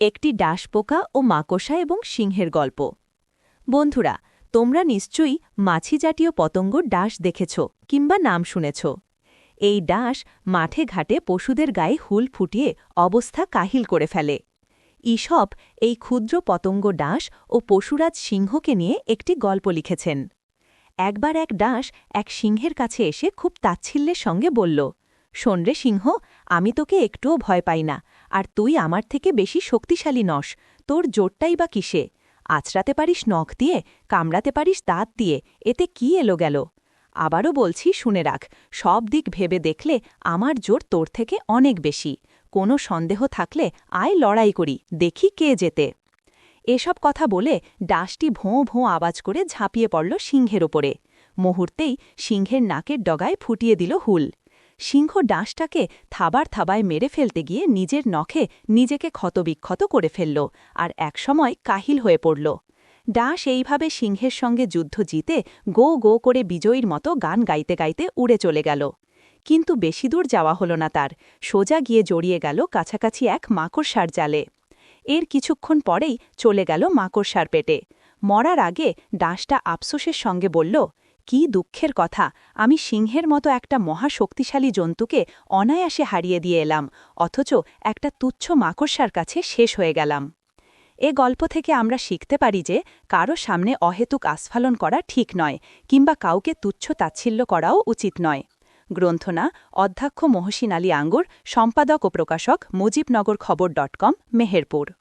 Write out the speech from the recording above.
একটি ডাসপোকা ও মাকড়সা এবং সিংহের গল্প। বন্ধুরা, তোমরা নিশ্চয়ই মাছি জাতীয় পতঙ্গ ডাস দেখেছ কিংবা নাম শুনেছ। এই ডাস মাঠে ঘাটে পশুদের গায়ে হুল ফুটিয়ে অবস্থা কাহিল করে ফেলে। ঈশপ এই ক্ষুদ্র পতঙ্গ ডাস ও পশুরাজ সিংহকে নিয়ে একটি গল্প লিখেছেন। একবার এক ডাঁশ এক সিংহের কাছে এসে খুব তাচ্ছিল্যের সঙ্গে বলল শোন রে সিংহ, আমি তোকে একটুও ভয় পাই না, আর তুই আমার থেকে বেশি শক্তিশালী নস, তোর জোরটাই বা কিসে? আছড়াতে পারিস নখ দিয়ে, কামড়াতে পারিস দাঁত দিয়ে, এতে কি এলো গেল? আবারও বলছি, শুনে রাখ, সব দিক ভেবে দেখলে আমার জোর তোর থেকে অনেক বেশি। কোনো সন্দেহ থাকলে আয় লড়াই করি, দেখি কে যেতে এসব কথা বলে ডাসটি ভোঁ ভোঁ আওয়াজ করে ঝাঁপিয়ে পড়ল সিংহের ওপরে। মুহূর্তেই সিংহের নাকের ডগায় ফুটিয়ে দিল হুল। সিংহ ডাঁশটাকে থাবার থাবায় মেরে ফেলতে গিয়ে নিজের নখে নিজেকে ক্ষতবিক্ষত করে ফেলল আর একসময় কাহিল হয়ে পড়ল। ডাঁশ এইভাবে সিংহের সঙ্গে যুদ্ধ জিতে গো গো করে বিজয়ীর মতো গান গাইতে গাইতে উড়ে চলে গেল। কিন্তু বেশি দূর যাওয়া হল না তার, সোজা গিয়ে জড়িয়ে গেল কাছাকাছি এক মাকড়সার জালে। এর কিছুক্ষণ পরেই চলে গেল মাকড়সার পেটে। মরার আগে ডাঁশটা আফসোসের সঙ্গে বলল কি দুঃখের কথা। আমি সিংহের মতো একটা মহাশক্তিশালী জন্তুকে অনায়াসে হারিয়ে দিয়ে এলাম, অথচ একটা তুচ্ছ মাকড়সার কাছে শেষ হয়ে গেলাম। এ গল্প থেকে আমরা শিখতে পারি যে, কারও সামনে অহেতুক আস্ফালন করা ঠিক নয়, কিংবা কাউকে তুচ্ছ তাচ্ছিল্য করাও উচিত নয়। গ্রন্থনা, অধ্যক্ষ মহসিন আলী আঙ্গুর, সম্পাদক ও প্রকাশক মুজিবনগর খবর ডট কম, মেহেরপুর।